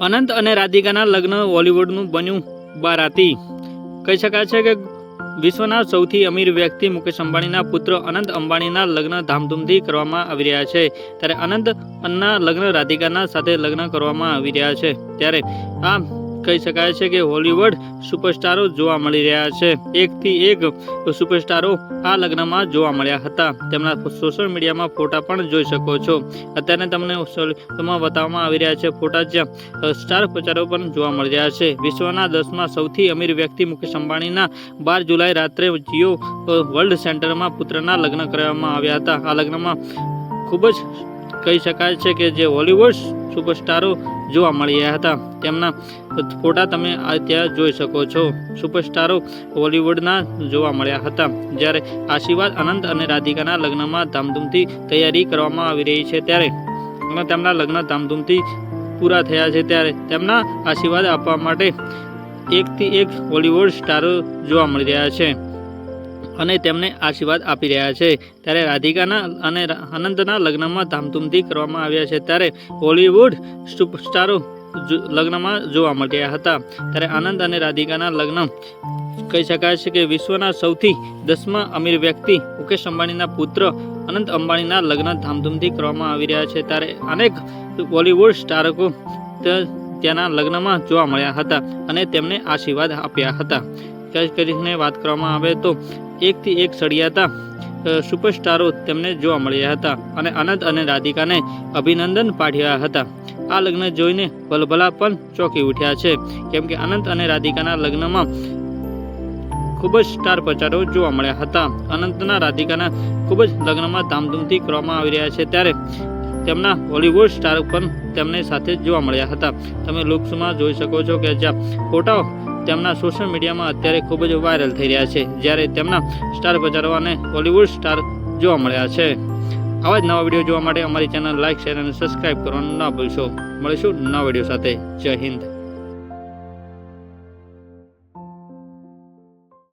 અનંત અને રાધિકાના લગ્ન બોલિવૂડનું બન્યું બારાતી. કહી શકાય છે કે વિશ્વના સૌથી અમીર વ્યક્તિ મુકેશ અંબાણીના પુત્ર અનંત અંબાણીના લગ્ન ધામધૂમથી કરવામાં આવી રહ્યા છે. ત્યારે અનંત અન્ના લગ્ન રાધિકાના સાથે લગ્ન કરવામાં આવી રહ્યા છે. ત્યારે આ કહી શકાય છે કે હોલીવુડ સુપરસ્ટારો જોવા મળી રહ્યા છે. એકથી એક સુપરસ્ટારો આ લગ્નમાં જોવા મળ્યા હતા. તેમના સોશિયલ મીડિયામાં ફોટા પણ જોઈ શકો છો. અત્યારે તમને બતાવવામાં આવી રહ્યા છે ફોટા જ્યાં સ્ટાર પ્રચારો પણ જોવા મળી રહ્યા છે. વિશ્વના દસમાં સૌથી અમીર વ્યક્તિ મુકેશ અંબાણીના બાર જુલાઈ રાત્રે જીઓ વર્લ્ડ સેન્ટરમાં પુત્રના લગ્ન કરવામાં આવ્યા હતા. આ લગ્નમાં ખૂબ જ કહી શકાય છે કે જે હોલિવૂડ સુપરસ્ટારો જોવા મળી રહ્યા હતા. તેમના ફોટા તમે ત્યાં જોઈ શકો છો. સુપરસ્ટારો બોલિવૂડના જોવા મળ્યા હતા. જ્યારે આશીર્વાદ અનંત અને રાધિકાના લગ્નમાં ધામધૂમથી તૈયારી કરવામાં આવી રહી છે ત્યારે તેમના લગ્ન ધામધૂમથી પૂરા થયા છે ત્યારે તેમના આશીર્વાદ આપવા માટે એકથી એક બોલિવૂડ સ્ટારો જોવા મળી રહ્યા છે. અને તેમને આશીર્વાદ આપી રહ્યા છે. ત્યારે રાધિકાના અને આનંદના લગ્નમાં ધામધૂમથી કરવામાં આવ્યા છે. ત્યારે હોલીવુડ સુપરસ્ટારો લગ્નમાં જોવા મળ્યા હતા. ત્યારે આનંદ અને રાધિકાના લગ્ન કહી શકાય છે કે વિશ્વના સૌથી દસમા અમીર વ્યક્તિ મુકેશ અંબાણીના પુત્ર અનંત અંબાણીના લગ્ન ધામધૂમથી કરવામાં આવી રહ્યા છે. ત્યારે અનેક બોલિવૂડ સ્ટારકો ત્યાંના લગ્નમાં જોવા મળ્યા હતા અને તેમને આશીર્વાદ આપ્યા હતા. ખાસ કરીને વાત કરવામાં આવે તો એકથી એક સળિયાતા સુપરસ્ટારો તેમને જોવા મળ્યા હતા અને અનંત અને રાધિકાને અભિનંદન પાઠવ્યા હતા. આ લગ્ન જોઈને ભલભલા પણ ચોંકી ઉઠ્યા છે. કેમ કે અનંત અને રાધિકાના લગ્નમાં ખૂબ જ સ્ટાર પ્રચારો જોવા મળ્યા હતા. અનંતના રાધિકાના ખૂબ જ લગ્નમાં ધામધૂમથી કરવામાં આવી રહ્યા છે ત્યારે તેમના હોલિવૂડ સ્ટાર પણ તેમને સાથે જોવા મળ્યા હતા. તમે લુક્સમાં જોઈ શકો છો કે જ્યાં ફોટાઓ તેમના સોશિયલ મીડિયામાં અત્યારે ખૂબ જ વાયરલ થઈ રહ્યા છે, જ્યારે તેમના સ્ટાર પ્રચારો અને હોલિવૂડ સ્ટાર જોવા મળ્યા છે. આવા જ નવા વીડિયો જોવા માટે અમારી ચેનલ લાઇક શેર અને સબસ્ક્રાઇબ કરવાનું ના ભૂલશો. મળીશું નવા વીડિયો સાથે. જય હિન્દ.